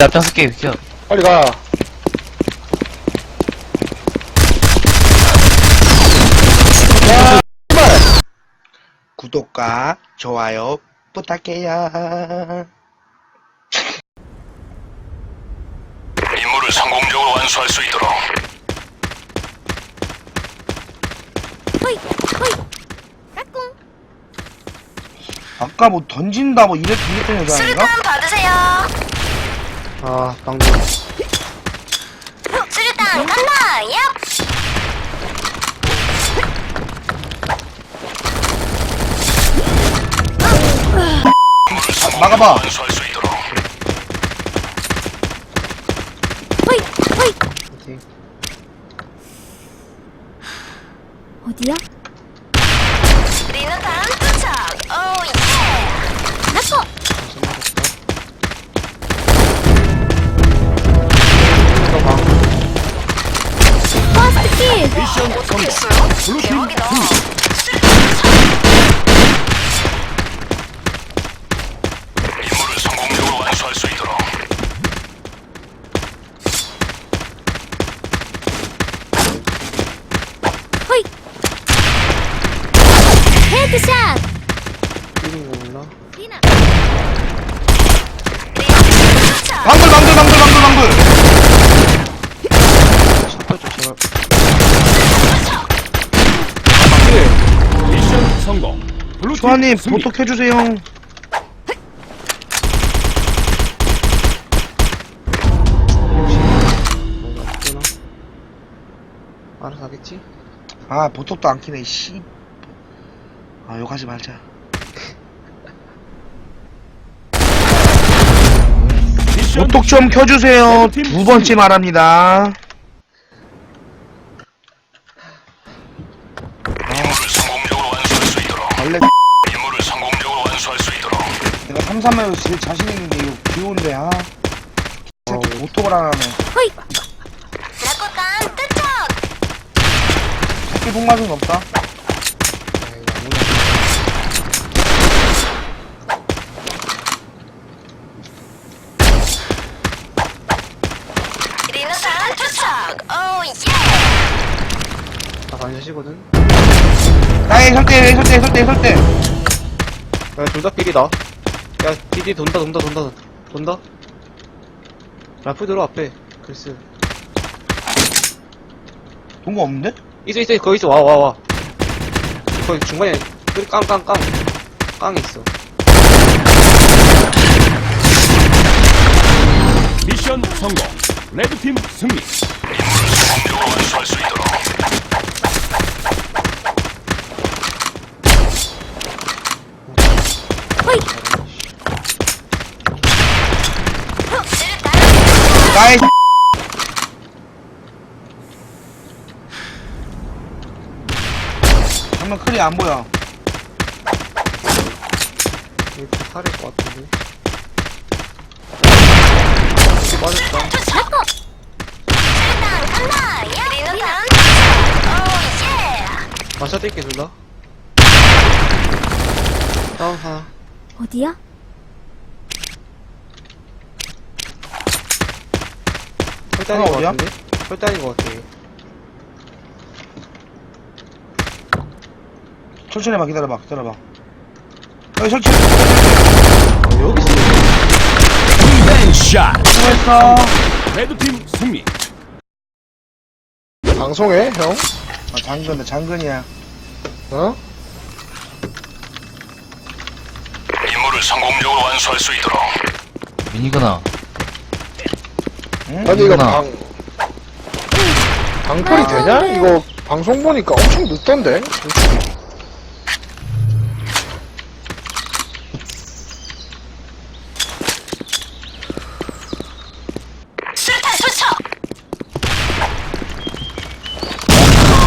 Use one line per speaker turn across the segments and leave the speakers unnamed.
앞장서 게임 비켜.
빨리 가. 구독과 좋아요 부탁해요.
임무를 성공적으로 완수할 수 있도록
호이 호이 까꿍
아까 뭐 던진다 뭐 이랬 이랬던 여자 아닌가?
수류탄 받으세요
아 방금
수류탄 간다 얍!
막아봐.
호이 호이. 어디야?
미 승리
보톡 해주세요.
알아서 하겠지?
아 보톡도 안 키네 씨. 아 욕하지 말자. 보톡 좀 켜주세요. 팀두 번째 말합니다. 제일 자신 있는데 이거 귀여운데 아. 새끼 보톡을 안 하네.
호이 라쿠탄 투척
새끼 속맛은 없다.
리노탄 투척 오 예
나 반샷이거든?
야이 설대 설대 설대 설대.
야, 둘다 삐리다. 야, 삐리 돈다, 돈다, 돈다, 돈다. 라프 들어, 앞에. 글쎄.
동거 없는데?
있어, 있어, 거기 있어, 와, 와, 와. 거기 중간에, 그 깡, 깡, 깡. 깡이 있어.
미션 성공 레드팀 승리 임무를 성공적으로 완수할 수 있도록
호이 수류탄
야이 정말 크리 안 보여.
이렇게 살일 것 같은데.
오예
반샷 뛸게, 둘 다. 다운 하나.
어디야?
혈단인 것
어디야?
같은데? 혈단인 것 같아.
천천히 해봐 기다려봐 기다려봐. 여기 설치.
어, 여기 있어.
샷
수고했어.
레드팀 승리
방송해 형? 아 장근 장근이야. 어?
임무를 성공적으로 완수할 수 있도록
미니구나.
응?
아니 이거. 방 방풀이 되냐? 이거 방송 보니까 엄청 늦던데 솔직히.
수류탄 투척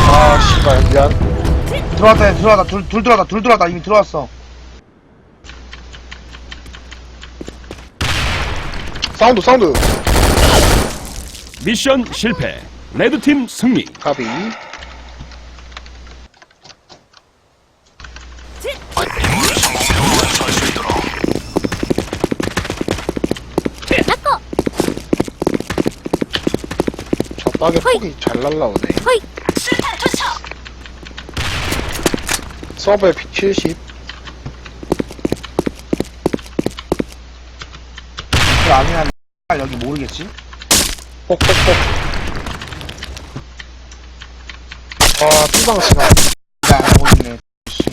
아 씨발 미안
들어왔다 얘 들어왔다 둘, 둘 들어왔다 둘 들어왔다 이미 들어왔어.
사운드 사운드
미션 실패. 레드팀 승리.
가비.
닫고
적박에
허이. 폭이 잘 날라오네.
허이
서버에 P70.
그 아니면 여기 모르겠지?
뽁뽁뽁. 아, 삐방스나.
나 알고 있네 씨.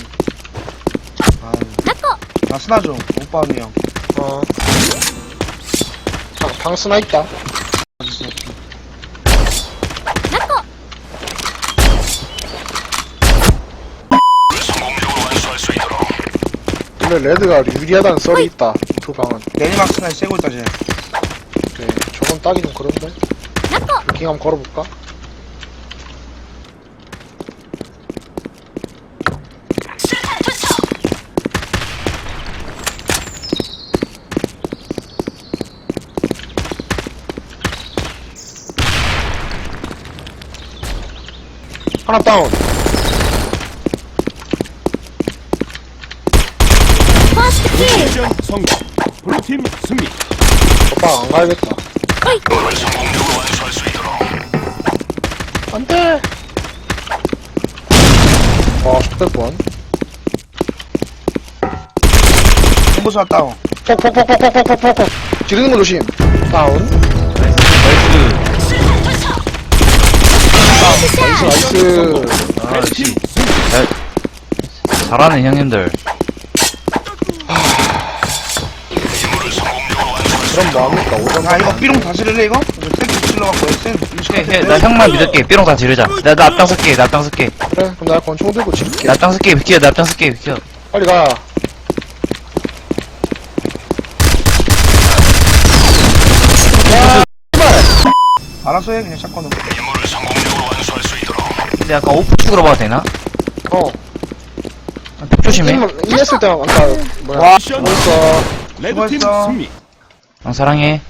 아유
나꺼.
나 스나 좀 오빠는 형
어. 방, 방 스나 있다.
나꺼.
원래 레드가 유리하다는 썰이 있다. 두 방은.
내리막 스나 쐬고 있다 쟤
네, 저건 따기 좀 그런데. 루킹 한번 걸어볼까? 하나 다운.
미션 성공. 블루팀 승리.
오빠 안 가야겠다.
어이.
안 돼! 아, 10번.
공부수 왔다
폭폭폭폭폭폭폭폭. 지르는 거 조심. 다운.
나이스.
나이스, 나이스.
아. 잘하네, 형님들.
그럼 뭐합니까? 오전
아 이거 삐롱 다시 릴래 이거? 이거 탱크 찔러갖고 센
해, 해, 나 형만 믿을게. 삐롱 다 지르자. 나, 나 앞장 쓸게, 나 앞장 쓸게.
그래, 그럼 나 권총 들고 지를게.
나 앞장 쓸게, 비켜, 나 앞장 쓸게, 비켜.
빨리 가.
알아서 해 그냥 샷건으로
근데 약간 오프축으로 봐도 되나?
어.
벽 조심해.
이 했을 때만 아까 뭐야? 멋있어.
레드팀
수고했어.
승리.
형, 사랑해.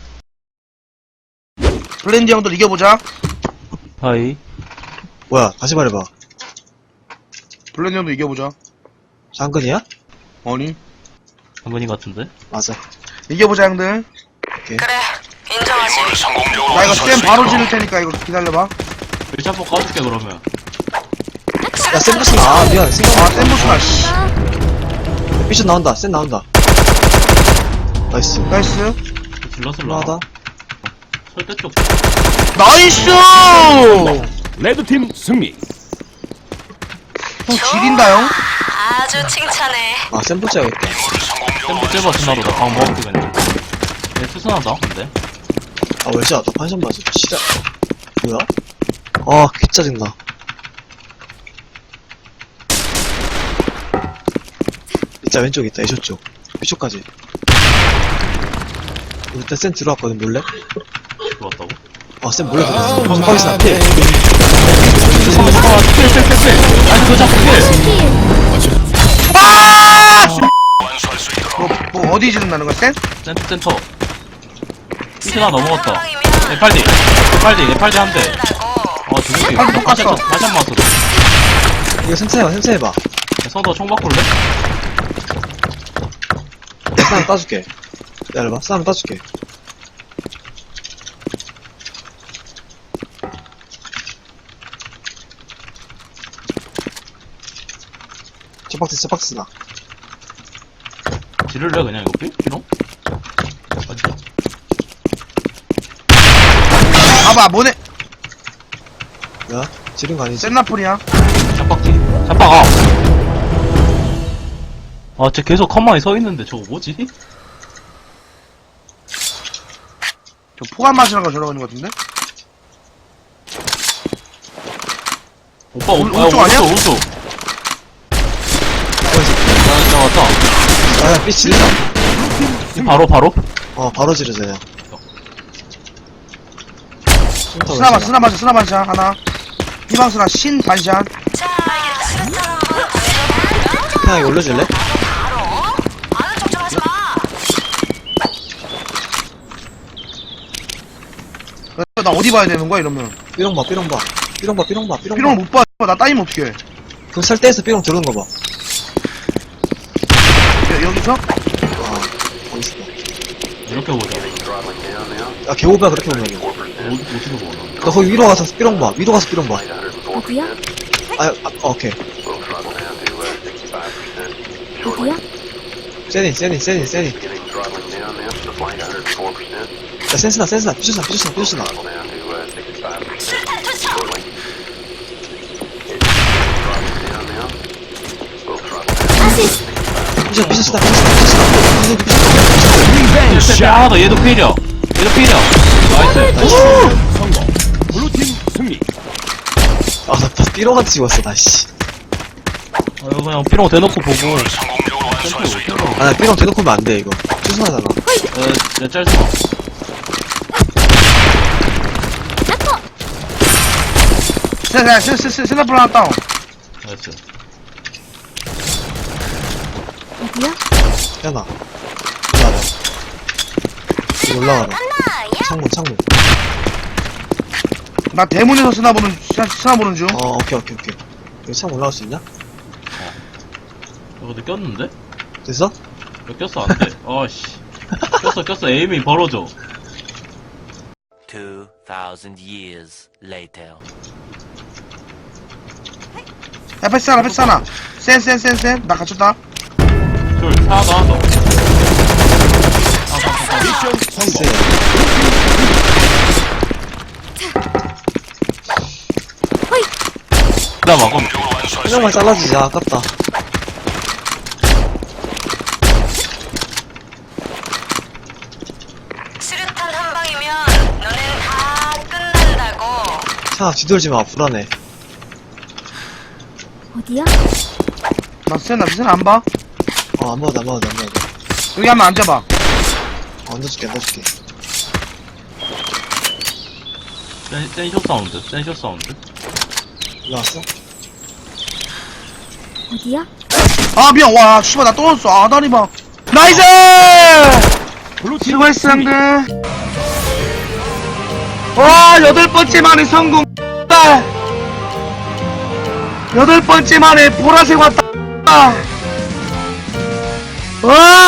블렌디 형들 이겨보자
하이.
뭐야, 다시 말해봐.
블렌디 형도 이겨보자
장근이야?
아니
한 분인 것 같은데?
맞아.
이겨보자 형들
그래. 인정하지.
나 이거 쌤 바로 지를 테니까 이거 기다려봐
일자포 까줄게, 그러면.
야, 센부스 나. 아, 미안. 생각
아 쌤보스나 씨
미션 나온다. 센 나온다. 나이스.
나이스
질렀을라.
하다.
설대 쪽.
나이스
레드팀 승리.
형 지린다 형
아주 칭찬해.
아, 센부스 해야겠다.
템po 찔봐, 스나보다. 방 먹을게, 그냥. 얘 투선하다, 근데.
아, 왜지야? 너 판션 맞아. 시작. 뭐야? 아, 개 짜증나. 진짜 왼쪽에 있다. 애쇼 쪽. B쪽까지. 일단 센 들어왔거든, 몰래?
들어왔다고?
아, 센 몰래 들어왔어. 거기서 나 필.
아니, 그거 잡고 필!
뭐, 뭐 어디 지른다는 거야 쌤?
센터, 센터. 피트나 넘어갔다.
상황이면
네팔디. 네팔디, 네팔디 한 대. 어, 두개
팔 똑같어.
다시 한번 왔어.
이거 센터 해봐, 센터 해봐.
서도 총 바꿀래?
싸움 따줄게. 기다려봐. 싸움 따줄게. 저 박스, 저 박스나.
지를래, 그냥, 이거 필? 필요? 어디?
봐봐 뭐네
야, 지른 거 아니지?
센나풀이야
잡박지. 잡박, 아! 아, 쟤 계속 컴마에 서 있는데, 저거 뭐지?
저 포간 마시는 거 저러고 있는 거 같은데?
오빠,
오-
오,
오른쪽 아니야?
오른쪽, 오른쪽. 야, 야, 왔다.
아, 야, 삐 질린다.
바로, 바로?
어, 바로 지르자, 야. 숨터
스나
마왜
스나 마시 스나 반샷 하나 희망 스나 신 반샷
던져봐.
편하게 올려줄래?
바로. 아는 척 좀 하지 마.
어, 나 어디 봐야 되는 거야 이러면
삐롱 봐, 삐롱 봐. 삐롱 봐, 삐롱 봐, 삐롱 봐.
삐롱을 못봐 나 따이면 어떡해
그 설대에서 삐롱 들어오는 거 봐.
여, 여기서?
아, 봐.
이렇게 보자.
야, 개오바 그렇게 보면.
뭐, 어디서 보나?
너 거기 위로 가서 삐롱 봐. 위로 가서 삐롱 봐.
어디야?
아, 아 오케이.
어디야?
세니, 세니, 세니, 세니. 야, 센스나, 센스나, 삐주스나, 삐주스나, 삐주스나. 삐주스나.
리벤
쎄,
샷.
하나 더 얘도 필이야 얘도 필이야 나이스
성공. 블루팀 승리.
아, 나 빠- 삐롱한테 죽었어, 나, 씨.
아, 이거 그냥 삐롱 대놓고 보고 센터 못해서
아, 나 삐롱 대놓고 하면 안 돼, 이거. 삐주스나잖아.
내 짤수가
세세 세세 세나플 하나 다운
나이스
어디야?
현아. 올라가자. 올라가라. 창문, 창문.
나 대문에서 쓰나 보는 쓰나, 쓰나 보는 중
어, 오케이, 오케이, 오케이. 이거 창문 올라갈 수 있냐?
이거 근데 꼈는데?
됐어?
이거 꼈어 안 돼 아씨 꼈어 꼈어 에임이 벌어져
2,000 years later.
야 패스 하나 패스 하나 센센센센 나 갇혔다
둘 하나 더 하나 더
미션 성공.
쎄.
나 막음
한 명만 잘라주자, 아깝다.
수류탄 한 방이면 너넨 다 끝난다고.
차, 뒤돌지 마, 불안해.
어디야?
나 세나 세나 안 봐
어, 안 봐도, 안 봐도, 안 봐도.
여기 한번 앉아봐.
어, 앉아줄게, 앉아줄게.
센, 센쇼 사운드 센쇼 사운드.
올라왔어?
어디야?
아 미안. 와 씨발 나 떨어졌어. 아 다리 봐 나이스! 수고했어 형들 와 여덟 번째 만에 성공. 딸 여덟 번째 만에 보라색 왔다 와